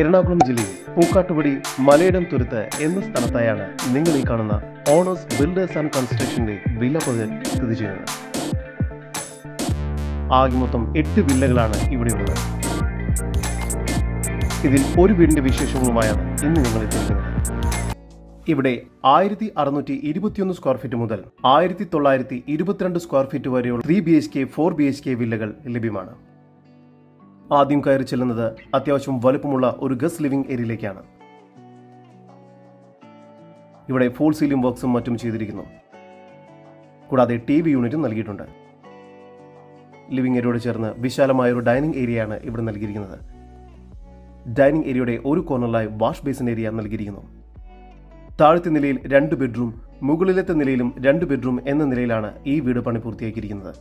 എറണാകുളം ജില്ലയിൽ പൂക്കാട്ടുപടി മലയിടം തുരുത്ത് എന്ന സ്ഥലത്തായാണ് നിങ്ങൾ ഈ കാണുന്ന ഓണേഴ്സ് ബിൽഡേഴ്സ് ആൻഡ് കൺസ്ട്രക്ഷന്റെ വില പ്രൊജക്ട് സ്ഥിതി ചെയ്യുന്നത്. ആകെ മൊത്തം എട്ട് വില്ലകളാണ് ഇവിടെയുള്ളത് ഇതിൽ ഒരു വീടിന്റെ വിശേഷങ്ങളുമായാണ് ഇന്ന് ഞങ്ങൾ എത്തിയിരിക്കുന്നത്. ഇവിടെ ആയിരത്തി അറുന്നൂറ്റി ഇരുപത്തിയൊന്ന് സ്ക്വയർ ഫീറ്റ് മുതൽ ആയിരത്തി തൊള്ളായിരത്തി ഇരുപത്തിരണ്ട് സ്ക്വയർ ഫീറ്റ് വരെയുള്ള three B H K four B H K വില്ലകൾ ലഭ്യമാണ്. ആദ്യം കയറി ചെല്ലുന്നത് അത്യാവശ്യം വലുപ്പമുള്ള ഒരു ഗസ് ലിവിംഗ് ഏരിയയിലേക്കാണ്. ഇവിടെ ഫോൾ സീലിംഗ് വർക്ക്സും മറ്റും ചെയ്തിരിക്കുന്നു. കൂടാതെ ടി വി യൂണിറ്റും നൽകിയിട്ടുണ്ട്. ലിവിംഗ് ഏരിയയോട് ചേർന്ന് വിശാലമായ ഒരു ഡൈനിങ് ഏരിയയാണ് ഇവിടെ നൽകിയിരിക്കുന്നത്. ഡൈനിങ് ഏരിയയുടെ ഒരു കോർണറിലായി വാഷ് ബേസിൻ ഏരിയ നൽകിയിരിക്കുന്നു. താഴത്തെ നിലയിൽ രണ്ട് ബെഡ്റൂം മുകളിലത്തെ നിലയിലും രണ്ട് ബെഡ്റൂം എന്ന നിലയിലാണ് ഈ വീട് പണി പൂർത്തിയാക്കിയിരിക്കുന്നത്.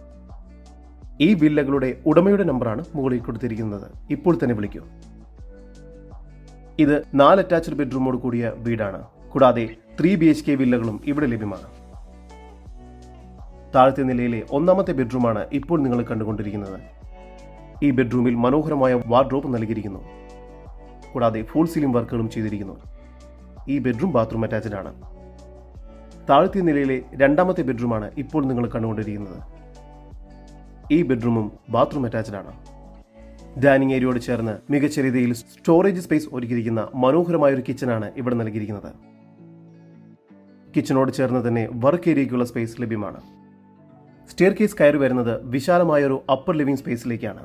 ഈ വില്ലകളുടെ ഉടമയുടെ നമ്പറാണ് മുകളിൽ കൊടുത്തിരിക്കുന്നത്. ഇപ്പോൾ തന്നെ വിളിക്കൂ. ഇത് നാല് അറ്റാച്ച്ഡ് ബെഡ്റൂമോട് കൂടിയ വീടാണ്. കൂടാതെ ത്രീ ബി എച്ച് കെ വില്ലകളും ഇവിടെ ലഭ്യമാണ്. താഴത്തെ നിലയിലെ ഒന്നാമത്തെ ബെഡ്റൂമാണ് ഇപ്പോൾ നിങ്ങൾ കണ്ടുകൊണ്ടിരിക്കുന്നത്. ഈ ബെഡ്റൂമിൽ മനോഹരമായ വാർഡ്രോബ് നൽകിയിരിക്കുന്നു. കൂടാതെ ഫുൾ സീലിംഗ് വർക്കുകളും ചെയ്തിരിക്കുന്നു. ഈ ബെഡ്റൂം ബാത്റൂം അറ്റാച്ച്ഡ് ആണ്. താഴത്തെ നിലയിലെ രണ്ടാമത്തെ ബെഡ്റൂമാണ് ഇപ്പോൾ നിങ്ങൾ കണ്ടുകൊണ്ടിരിക്കുന്നത്. ഈ ബെഡ്റൂമും ബാത്റൂം അറ്റാച്ച്ഡ് ആണ്. ഡൈനിങ് ഏരിയയോട് ചേർന്ന് മികച്ച രീതിയിൽ സ്റ്റോറേജ് സ്പേസ് ഒരുക്കിയിരിക്കുന്ന മനോഹരമായ ഒരു കിച്ചനാണ് ഇവിടെ നൽകിയിരിക്കുന്നത്. കിച്ചനോട് ചേർന്ന് തന്നെ വർക്ക് ഏരിയയ്ക്കുള്ള സ്പേസ് ലഭ്യമാണ്. സ്റ്റെയർ കേസ് കയറി വരുന്നത് വിശാലമായ ഒരു അപ്പർ ലിവിംഗ് സ്പേസിലേക്കാണ്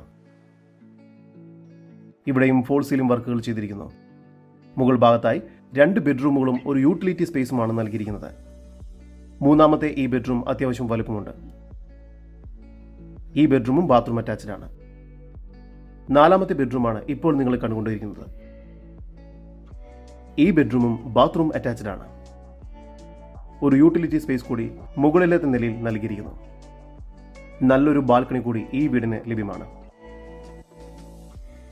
ഇവിടെയും ഫോൾ സീലിംഗ് വർക്കുകൾ ചെയ്തിരിക്കുന്നു. മുകൾ ഭാഗത്തായി രണ്ട് ബെഡ്റൂമുകളും ഒരു യൂട്ടിലിറ്റി സ്പേസുമാണ് നൽകിയിരിക്കുന്നത്. മൂന്നാമത്തെ ഈ ബെഡ്റൂം അത്യാവശ്യം വലുപ്പമുണ്ട്. ഈ ബെഡ്റൂമും ബാത്റൂം ആണ്. നാലാമത്തെ ബെഡ്റൂമാണ് ഇപ്പോൾ നിങ്ങൾ കണ്ടുകൊണ്ടിരിക്കുന്നത്. ഈ ബെഡ്റൂമും ബാത്റൂം ആണ്. ഒരു യൂട്ടിലിറ്റി സ്പേസ് കൂടി മുകളിലത്തെ നിലയിൽ നൽകിയിരിക്കുന്നു. നല്ലൊരു ബാൽക്കണി കൂടി ഈ വീടിന് ലഭ്യമാണ്.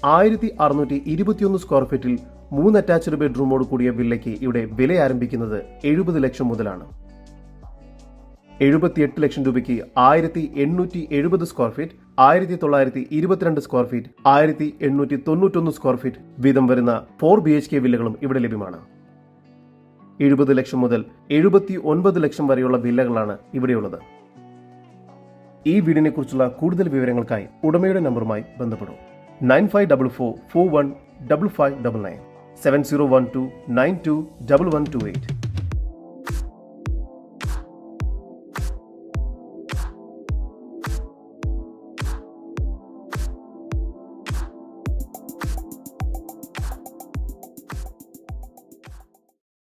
ആയിരത്തി അറുന്നൂറ്റി ഇരുപത്തിയൊന്ന് സ്ക്വയർ ഫീറ്റിൽ മൂന്ന് അറ്റാച്ച്ഡ് ബെഡ്റൂമോട് കൂടിയ വില്ലയ്ക്ക് ഇവിടെ വില ആരംഭിക്കുന്നത് എഴുപത് ലക്ഷം മുതലാണ്. എഴുപത്തിയെട്ട് ലക്ഷം രൂപയ്ക്ക് ആയിരത്തി എണ്ണൂറ്റി എഴുപത് സ്ക്വയർ ഫീറ്റ് ആയിരത്തി തൊള്ളായിരത്തി ഇരുപത്തിരണ്ട് സ്ക്വയർ ഫീറ്റ് ആയിരത്തി എണ്ണൂറ്റി തൊണ്ണൂറ്റൊന്ന് സ്ക്വയർ ഫീറ്റ് വീതം വരുന്ന ഫോർ ബി എച്ച് കെ വില്ലകളും ഇവിടെ ലഭ്യമാണ്. എഴുപത് ലക്ഷം മുതൽ എഴുപത്തി ഒൻപത് ലക്ഷം വരെയുള്ള വില്ലകളാണ് ഇവിടെയുള്ളത്. ഈ വീടിനെ കുറിച്ചുള്ള കൂടുതൽ വിവരങ്ങൾക്കായി ഉടമയുടെ നമ്പറുമായി ബന്ധപ്പെടും. Nine five double four four one double five double nine seven zero one two nine two double one two eight.